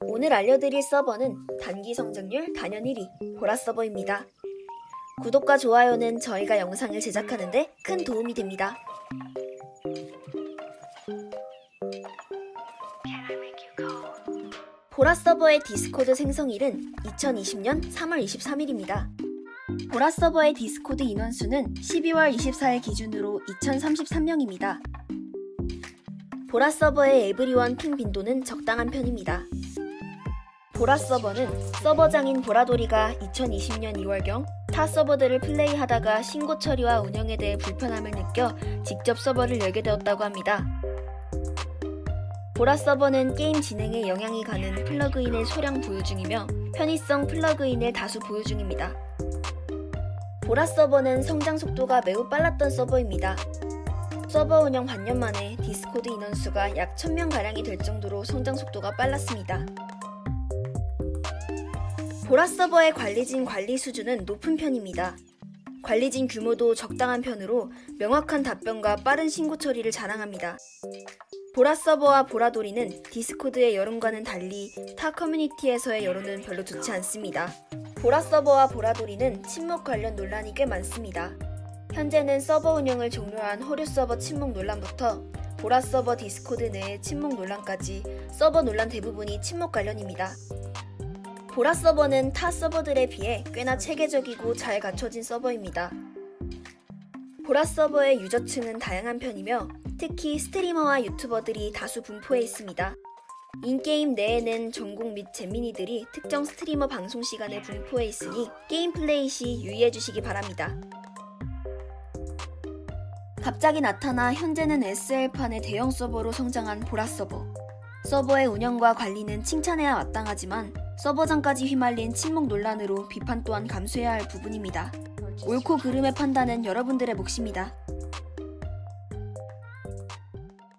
오늘 알려드릴 서버는 단기 성장률 단연 1위 보라 서버입니다. 구독과 좋아요는 저희가 영상을 제작하는데 큰 도움이 됩니다. 보라 서버의 디스코드 생성일은 2020년 3월 23일입니다. 보라 서버의 디스코드 인원수는 12월 24일 기준으로 2033명입니다. 보라 서버의 에브리원 핑 빈도는 적당한 편입니다. 보라 서버는 서버장인 보라돌이가 2020년 2월경 타 서버들을 플레이하다가 신고 처리와 운영에 대해 불편함을 느껴 직접 서버를 열게 되었다고 합니다. 보라 서버는 게임 진행에 영향이 가는 플러그인을 소량 보유 중이며 편의성 플러그인을 다수 보유 중입니다. 보라 서버는 성장 속도가 매우 빨랐던 서버입니다. 서버 운영 반년 만에 디스코드 인원수가 약 1000명가량이 될 정도로 성장 속도가 빨랐습니다. 보라 서버의 관리진 관리 수준은 높은 편입니다. 관리진 규모도 적당한 편으로 명확한 답변과 빠른 신고 처리를 자랑합니다. 보라 서버와 보라돌이는 디스코드의 여론과는 달리 타 커뮤니티에서의 여론은 별로 좋지 않습니다. 보라 서버와 보라돌이는 침묵 관련 논란이 꽤 많습니다. 현재는 서버 운영을 종료한 허류 서버 침묵 논란부터 보라 서버 디스코드 내의 침묵 논란까지 서버 논란 대부분이 침묵 관련입니다. 보라 서버는 타 서버들에 비해 꽤나 체계적이고 잘 갖춰진 서버입니다. 보라 서버의 유저층은 다양한 편이며 특히 스트리머와 유튜버들이 다수 분포해 있습니다. 인게임 내에는 전국 및 잼민이들이 특정 스트리머 방송 시간에 분포해 있으니 게임 플레이 시 유의해 주시기 바랍니다. 갑자기 나타나 현재는 SL판의 대형 서버로 성장한 보라 서버. 서버의 운영과 관리는 칭찬해야 마땅하지만 서버장까지 휘말린 침묵 논란으로 비판 또한 감수해야 할 부분입니다. 옳고 그름의 판단은 여러분들의 몫입니다.